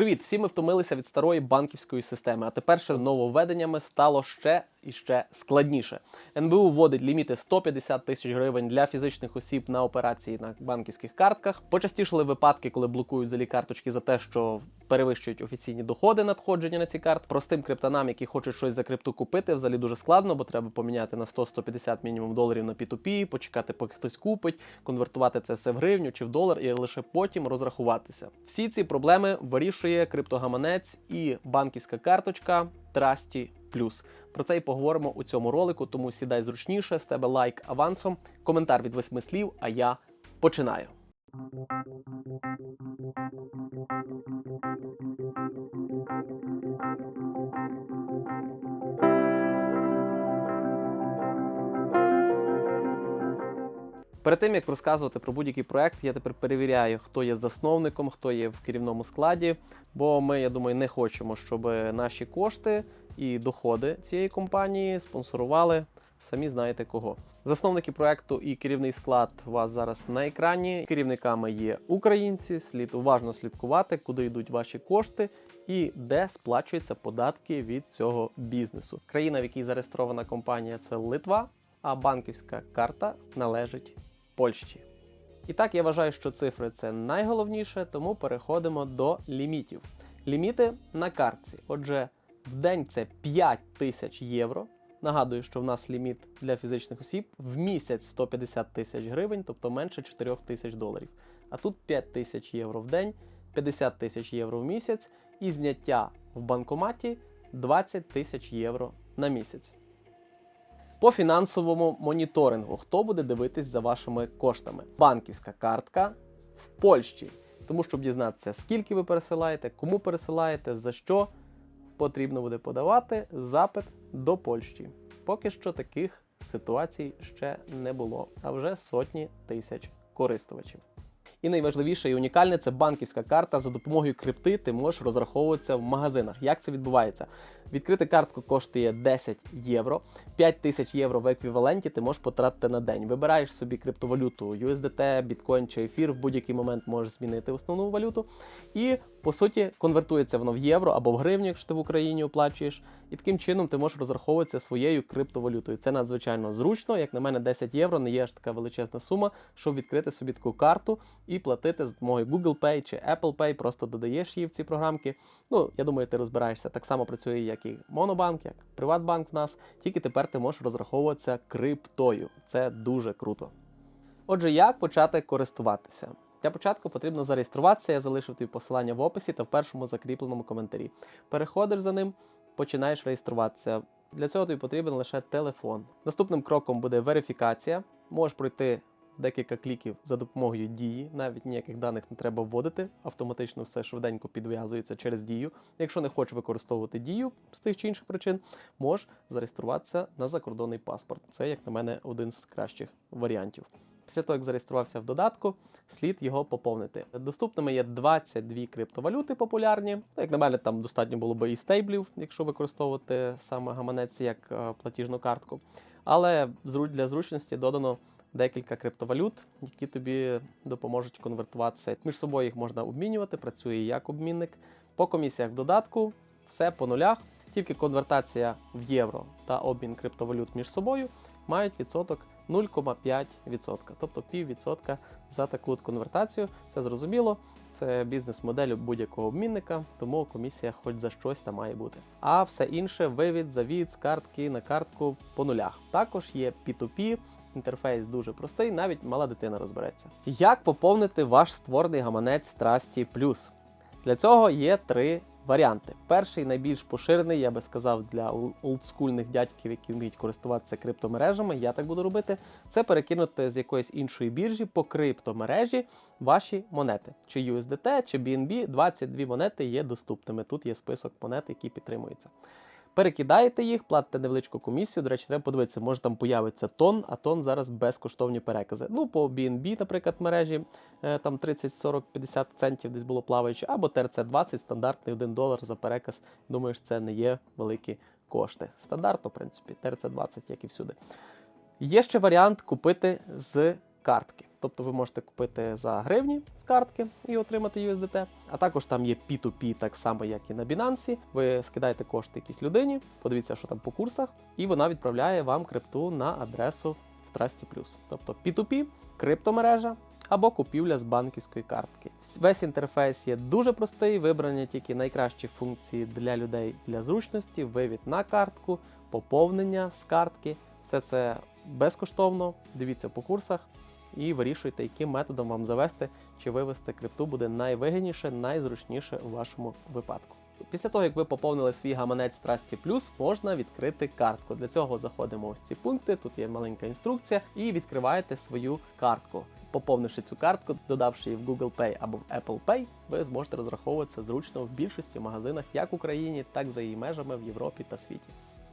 Привіт! Всі ми втомилися від старої банківської системи, а тепер ще з нововведеннями стало ще і ще складніше. НБУ вводить ліміти 150 тисяч гривень для фізичних осіб на операції на банківських картках. Почастішали випадки, коли блокують взагалі карточки за те, що перевищують офіційні доходи надходження на ці карти. Простим криптонам, які хочуть щось за крипту купити, взагалі дуже складно, бо треба поміняти на 100-150 мінімум доларів на P2P, почекати, поки хтось купить, конвертувати це все в гривню чи в долар, і лише потім розрахуватися. Всі ці проблеми вирішує криптогаманець і банківська карточка Trusty. Про це і поговоримо у цьому ролику, тому сідай зручніше, з тебе лайк авансом, коментар від восьми слів, а я починаю. Перед тим як розказувати про будь-який проект, я тепер перевіряю, хто є засновником, хто є в керівному складі. Бо ми, я думаю, не хочемо, щоб наші кошти і доходи цієї компанії спонсорували самі знаєте кого. Засновники проекту і керівний склад у вас зараз на екрані. Керівниками є українці. Слід уважно слідкувати, куди йдуть ваші кошти і де сплачуються податки від цього бізнесу. Країна, в якій зареєстрована компанія, це Литва, а банківська карта належить Польщі. І так я вважаю, що цифри це найголовніше, тому переходимо до лімітів. Ліміти на картці. Отже, в день це 5 тисяч євро. Нагадую, що в нас ліміт для фізичних осіб в місяць 150 тисяч гривень, тобто менше 4 тисяч доларів. А тут 5 тисяч євро в день, 50 тисяч євро в місяць і зняття в банкоматі 20 тисяч євро на місяць. По фінансовому моніторингу, хто буде дивитись за вашими коштами? Банківська картка в Польщі. Тому щоб дізнатися, скільки ви пересилаєте, кому пересилаєте, за що потрібно буде подавати запит до Польщі. Поки що таких ситуацій ще не було, а вже сотні тисяч користувачів. І найважливіше і унікальне це банківська карта. За допомогою крипти ти можеш розраховуватися в магазинах. Як це відбувається? Відкрити картку коштує 10 євро, 5 тисяч євро в еквіваленті ти можеш потратити на день. Вибираєш собі криптовалюту USDT, біткоін чи ефір. В будь-який момент можеш змінити основну валюту. І по суті конвертується воно в євро або в гривню, якщо ти в Україні оплачуєш. І таким чином ти можеш розраховуватися своєю криптовалютою. Це надзвичайно зручно. Як на мене, 10 євро не є аж така величезна сума, щоб відкрити собі таку карту і платити з допомогою Google Pay чи Apple Pay. Просто додаєш її в ці програмки. Ну, я думаю, ти розбираєшся. Так само працює, як і Монобанк, як Приватбанк в нас. Тільки тепер ти можеш розраховуватися криптою. Це дуже круто. Отже, як почати користуватися? Для початку потрібно зареєструватися. Я залишив тобі посилання в описі та в першому закріпленому коментарі. Переходиш за ним, починаєш реєструватися. Для цього тобі потрібен лише телефон. Наступним кроком буде верифікація. Можеш пройти декілька кліків за допомогою дії, навіть ніяких даних не треба вводити. Автоматично все швиденько підв'язується через дію. Якщо не хочеш використовувати дію з тих чи інших причин, можеш зареєструватися на закордонний паспорт. Це, як на мене, один з кращих варіантів. Після того, як зареєструвався в додатку, слід його поповнити. Доступними є 22 криптовалюти популярні. Як на мене, там достатньо було би і стейблів, якщо використовувати саме гаманець як е, платіжну картку. Але для зручності додано декілька криптовалют, які тобі допоможуть конвертуватися. Між собою їх можна обмінювати, працює як обмінник. По комісіях в додатку все по нулях. Тільки конвертація в євро та обмін криптовалют між собою мають відсоток 0,5%, тобто піввідсотка за таку от конвертацію. Це зрозуміло, це бізнес-модель будь-якого обмінника, тому комісія хоч за щось там має бути. А все інше вивід, завід з картки на картку по нулях. Також є P2P, інтерфейс дуже простий, навіть мала дитина розбереться. Як поповнити ваш створений гаманець Trusty Plus? Для цього є три варіанти. Перший найбільш поширений, я би сказав, для олдскульних дядьків, які вміють користуватися криптомережами. Я так буду робити. Це перекинути з якоїсь іншої біржі по криптомережі ваші монети. Чи USDT, чи BNB, 22 монети є доступними. Тут є список монет, які підтримуються. Перекидаєте їх, платите невеличку комісію. До речі, треба подивитися, може там появиться тон, а тон зараз безкоштовні перекази. Ну, по BNB, наприклад, мережі е, там 30, 40, 50 центів десь було плаваючи, або TRC20, стандартний 1 долар за переказ. Думаю, що це не є великі кошти. Стандартно, в принципі, TRC20, як і всюди. Є ще варіант купити з картки. Тобто ви можете купити за гривні з картки і отримати USDT. А також там є P2P, так само, як і на Binance. Ви скидаєте кошти якійсь людині, подивіться, що там по курсах, і вона відправляє вам крипту на адресу в Trusty Тобто P2P, криптомережа або купівля з банківської картки. Весь інтерфейс є дуже простий, вибрані тільки найкращі функції для людей для зручності, вивід на картку, поповнення з картки. Все це безкоштовно. Дивіться по курсах і вирішуйте, яким методом вам завести чи вивести крипту буде найвигідніше, найзручніше у вашому випадку. Після того, як ви поповнили свій гаманець Trusty Plus, можна відкрити картку. Для цього заходимо ось ці пункти. Тут є маленька інструкція, і відкриваєте свою картку. Поповнивши цю картку, додавши її в Google Pay або в Apple Pay, ви зможете розраховуватися зручно в більшості магазинах як в Україні, так і за її межами в Європі та світі.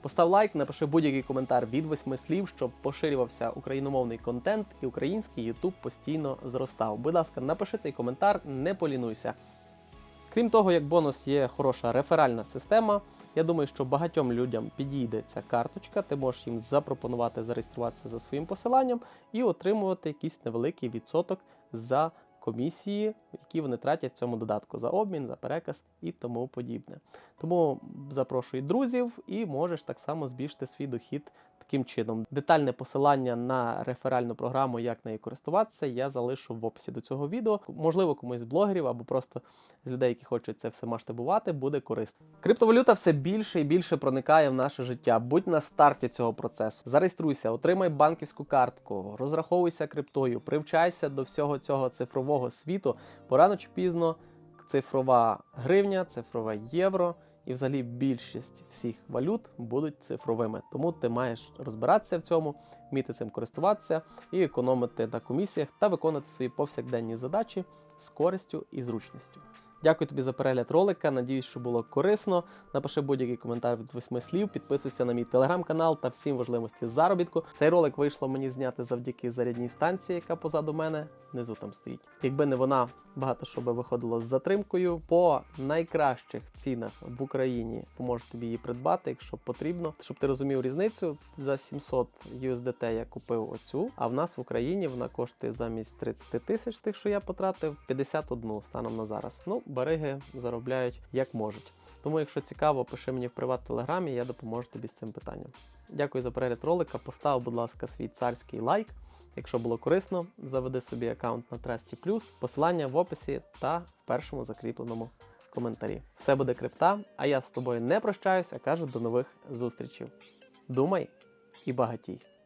Постав лайк, напиши будь-який коментар від восьми слів, щоб поширювався україномовний контент і український YouTube постійно зростав. Будь ласка, напиши цей коментар, не полінуйся. Крім того, як бонус є хороша реферальна система. Я думаю, що багатьом людям підійде ця карточка. Ти можеш їм запропонувати зареєструватися за своїм посиланням і отримувати якийсь невеликий відсоток за комісії, які вони тратять в цьому додатку за обмін, за переказ і тому подібне. Тому запрошуй друзів і можеш так само збільшити свій дохід таким чином. Детальне посилання на реферальну програму, як нею користуватися, я залишу в описі до цього відео. Можливо, комусь з блогерів або просто з людей, які хочуть це все масштабувати, буде корисно. Криптовалюта все більше і більше проникає в наше життя. Будь на старті цього процесу. Зареєструйся, отримай банківську картку, розраховуйся криптою, привчайся до всього цього цифрового світу. Бо рано чи пізно цифрова гривня, цифрове євро і взагалі більшість всіх валют будуть цифровими. Тому ти маєш розбиратися в цьому, вміти цим користуватися і економити на комісіях та виконувати свої повсякденні задачі з користю і зручністю. Дякую тобі за перегляд ролика. Надіюсь, що було корисно. Напиши будь-який коментар від восьми слів, підписуйся на мій телеграм-канал та всім важливості заробітку. Цей ролик вийшло мені зняти завдяки зарядній станції, яка позаду мене внизу там стоїть. Якби не вона, багато що би виходило з затримкою. По найкращих цінах в Україні поможе тобі її придбати, якщо потрібно. Щоб ти розумів різницю, за 700 USDT я купив оцю, а в нас в Україні вона коштує замість 30 тисяч, тих, що я потратив, 51 станом на зараз. Ну, бариги заробляють як можуть. Тому, якщо цікаво, пиши мені в приват телеграмі, я допоможу тобі з цим питанням. Дякую за перегляд ролика. Постав, будь ласка, свій царський лайк. Якщо було корисно, заведи собі аккаунт на Trusty Посилання в описі та в першому закріпленому коментарі. Все буде крипта, а я з тобою не прощаюсь, а кажу до нових зустрічей. Думай і багатій!